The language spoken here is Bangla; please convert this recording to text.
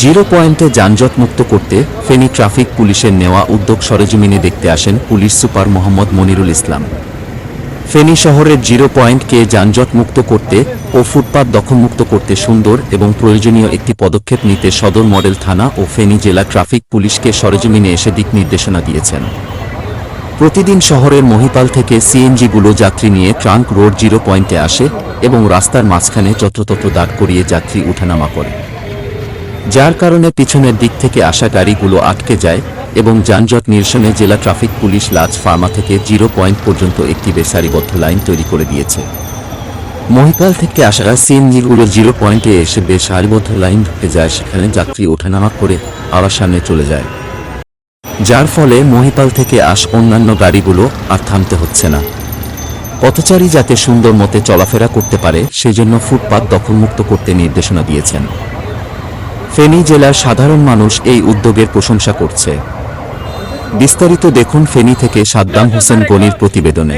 জিরো পয়েন্টে যানজট মুক্ত করতে ফেনী ট্রাফিক পুলিশের নেওয়া উদ্যোগ সরেজমিনে দেখতে আসেন পুলিশ সুপার মোহাম্মদ মনিরুল ইসলাম। ফেনী শহরের জিরো পয়েন্টকে যানজট মুক্ত করতে ও ফুটপাত দখলমুক্ত করতে সুন্দর এবং প্রয়োজনীয় একটি পদক্ষেপ নিতে সদর মডেল থানা ও ফেনী জেলা ট্রাফিক পুলিশকে সরেজমিনে এসে দিক নির্দেশনা দিয়েছেন। প্রতিদিন শহরের মহিপাল থেকে সিএনজিগুলো যাত্রী নিয়ে ট্রাঙ্ক রোড জিরো পয়েন্টে আসে এবং রাস্তার মাঝখানে যত্রতত্র দাঁড় করিয়ে যাত্রী উঠানামা করে। যার কারণে পিছনের দিক থেকে আসা গাড়িগুলো আটকে যায় এবং যানজট নিরসনে জেলা ট্রাফিক পুলিশ লাজ ফার্মা থেকে জিরো পয়েন্ট পর্যন্ত একটি বেসারিবদ্ধ লাইন তৈরি করে দিয়েছে। মহিপাল থেকে আসা সিএনজিগুলো জিরো পয়েন্টে এসে বেশ সারিবদ্ধ লাইন ঢুকে যায়, সেখানে যাত্রী ওঠানামা করে আবার সামনে চলে যায়। যার ফলে মহিপাল থেকে আস অন্যান্য গাড়িগুলো আর থামতে হচ্ছে না। পথচারী যাতে সুন্দর মতে চলাফেরা করতে পারে, সেজন্য ফুটপাত দখলমুক্ত করতে নির্দেশনা দিয়েছেন। ফেনী জেলার সাধারণ মানুষ এই উদ্যোগের প্রশংসা করছে। বিস্তারিত দেখুন ফেনী থেকে সাদ্দাম হোসেন গনির প্রতিবেদনে।